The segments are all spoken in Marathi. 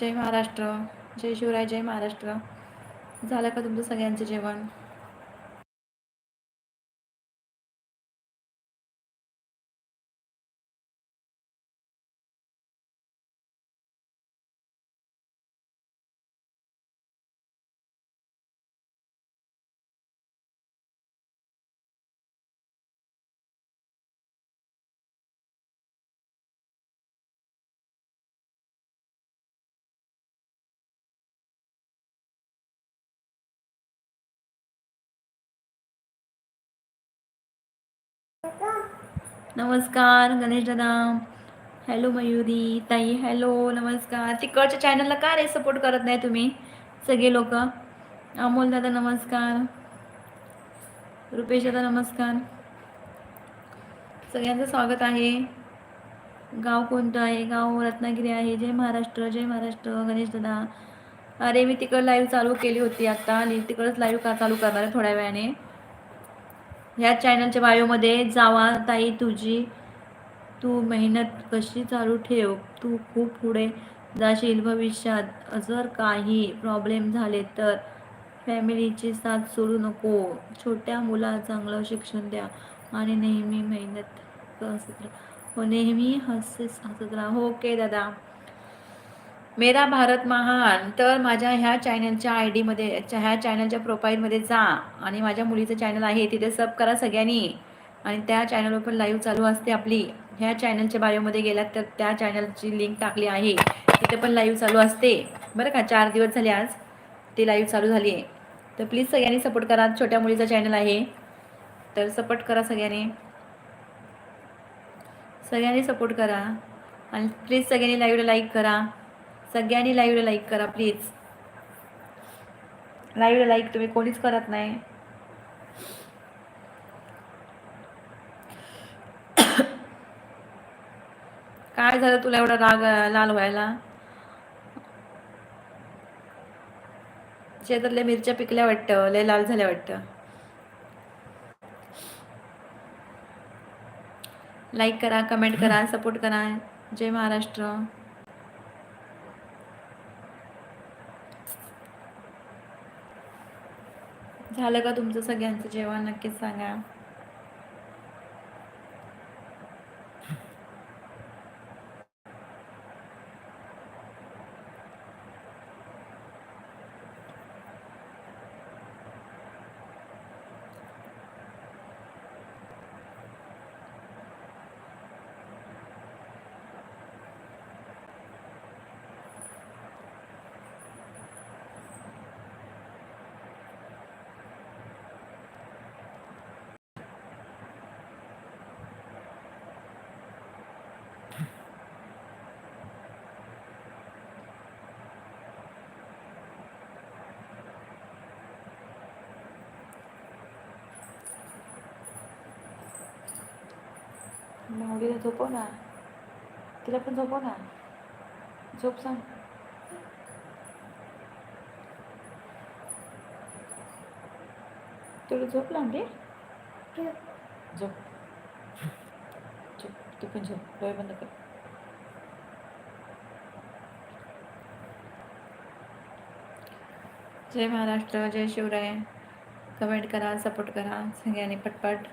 जय महाराष्ट्र जय शिवराय जय महाराष्ट्र. झालं का तुमचं सगळ्यांचं जेवण? नमस्कार गणेश दादा. हॅलो मयुरी. ताई हॅलो नमस्कार. तिकडच्या चॅनलला का रे सपोर्ट करत नाही तुम्ही? सगळे लोक. अमोल दादा नमस्कार. रुपेश दादा नमस्कार. सगळ्यांचं स्वागत आहे. गाव कोणतं आहे? गाव रत्नागिरी आहे. जय महाराष्ट्र जय महाराष्ट्र गणेश दादा. अरे मी तिकडं लाईव्ह चालू केली होती आता. आणि तिकडंच लाईव्ह का चालू करणार आहे थोड्या वेळाने. ह्या चॅनलच्या बायोमध्ये जावा ताई तुझी तू मेहनत कशी चालू ठेव? तू खूप पुढे जाशील भविष्यात. जर काही प्रॉब्लेम झाले तर फॅमिलीची साथ सोडू नको. छोट्या मुला चांगलं शिक्षण द्या आणि नेहमी मेहनत हसत राहा. हो नेहमी हसत हसत राहा हो, ओके दादा. मेरा भारत महान तर माझ्या ह्या चॅनलच्या आय डीमध्ये ह्या चॅनलच्या प्रोफाईलमध्ये जा. आणि माझ्या मुलीचं चॅनल आहे तिथे सब करा सगळ्यांनी. आणि त्या चॅनलवर पण लाईव्ह चालू असते आपली. ह्या चॅनलच्या बायोमध्ये गेलात तर त्या चॅनलची लिंक टाकली आहे. तिथे पण लाईव्ह चालू असते. बरं का? चार दिवस झाले आज ती लाईव्ह चालू झाली आहे तर प्लीज सगळ्यांनी सपोर्ट करा. छोट्या मुलीचा चॅनल आहे. तर सपोर्ट करा सगळ्यांनी. सगळ्यांनी सपोर्ट करा. आणि प्लीज सगळ्यांनी लाईव्हला लाईक करा. सगळ्यांनी लाईव्हला लाईक करा प्लीज लाईव्हला लाईक तुम्ही कोणीच करत नाही. काय झालं तुला एवढा राग लाल व्हायला? शेतातल्या मिरच्या पिकल्या वाटतं लय लाल झाल्या वाटतं. लाईक करा कमेंट करा सपोर्ट करा. जय महाराष्ट्र. झालं का तुमचं सगळ्यांचं जेवण? नक्कीच सांगा. माऊलीला झोपव ना तिला पण झोपव ना झोप सांग. तुला झोप लागली? झोप. झोप. तू पण झोप. डोळे बंद कर. जय महाराष्ट्र. जय शिवराय. कमेंट करा सपोर्ट करा. सगळ्यांनी पटपट.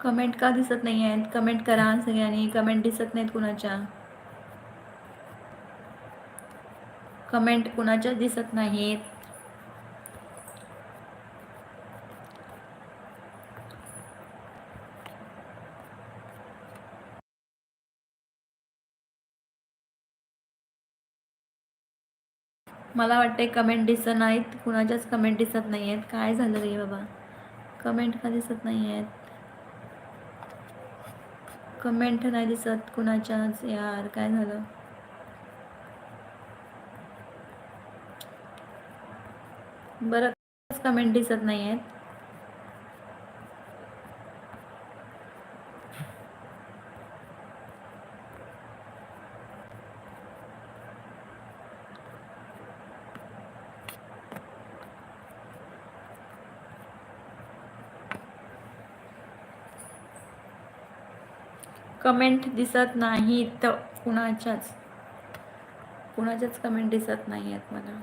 कमेंट का दिसत नाही आहेत? कमेंट करा सगळ्यांनी. कमेंट दिसत नाहीत कुणाच्या. कमेंट कुणाच्या दिसत नाहीत? मला वाटते कमेंट दिसत नाहीत. कुणाच्याच कमेंट दिसत नाही आहेत काय झालं रे बाबा? कमेंट का दिसत नाही आहेत कमेंट नाही दिसत कुणाच्याच. यार काय झालं? बरं कमेंट दिसत नाही आहेत कमेंट दिसत नाहीत कुणाच्याच? कुणाच्याच कमेंट दिसत नाही आहेत मला.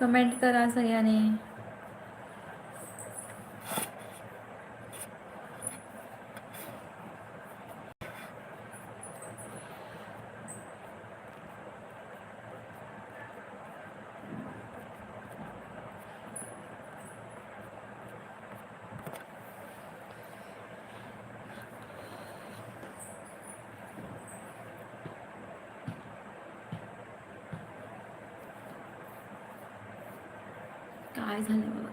कमेंट करा सगळ्यांनी. काय झालं?